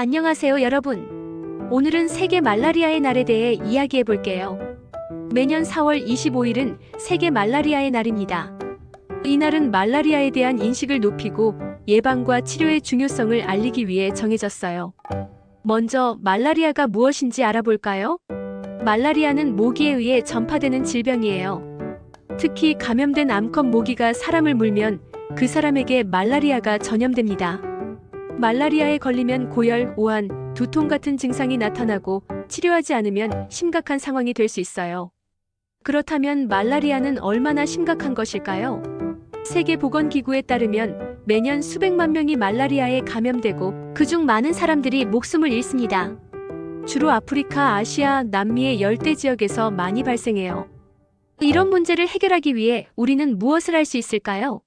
안녕하세요, 여러분. 오늘은 세계 말라리아의 날에 대해 이야기해 볼게요. 매년 4월 25일은 세계 말라리아의 날입니다. 이날은 말라리아에 대한 인식을 높이고 예방과 치료의 중요성을 알리기 위해 정해졌어요. 먼저 말라리아가 무엇인지 알아볼까요? 말라리아는 모기에 의해 전파되는 질병이에요. 특히 감염된 암컷 모기가 사람을 물면 그 사람에게 말라리아가 전염됩니다. 말라리아에 걸리면 고열, 오한, 두통 같은 증상이 나타나고 치료하지 않으면 심각한 상황이 될 수 있어요. 그렇다면 말라리아는 얼마나 심각한 것일까요? 세계보건기구에 따르면 매년 수백만 명이 말라리아에 감염되고 그중 많은 사람들이 목숨을 잃습니다. 주로 아프리카, 아시아, 남미의 열대 지역에서 많이 발생해요. 이런 문제를 해결하기 위해 우리는 무엇을 할 수 있을까요?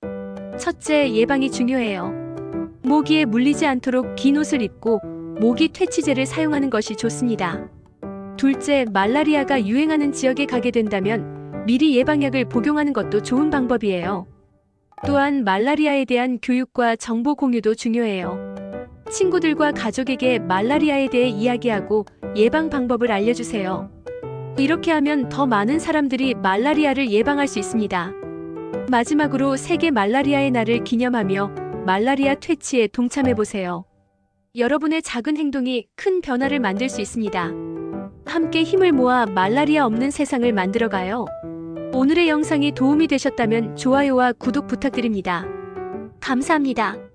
첫째, 예방이 중요해요. 모기에 물리지 않도록 긴 옷을 입고 모기 퇴치제를 사용하는 것이 좋습니다. 둘째, 말라리아가 유행하는 지역에 가게 된다면 미리 예방약을 복용하는 것도 좋은 방법이에요. 또한 말라리아에 대한 교육과 정보 공유도 중요해요. 친구들과 가족에게 말라리아에 대해 이야기하고 예방 방법을 알려주세요. 이렇게 하면 더 많은 사람들이 말라리아를 예방할 수 있습니다. 마지막으로 세계 말라리아의 날을 기념하며 말라리아 퇴치에 동참해 보세요. 여러분의 작은 행동이 큰 변화를 만들 수 있습니다. 함께 힘을 모아 말라리아 없는 세상을 만들어가요. 오늘의 영상이 도움이 되셨다면 좋아요와 구독 부탁드립니다. 감사합니다.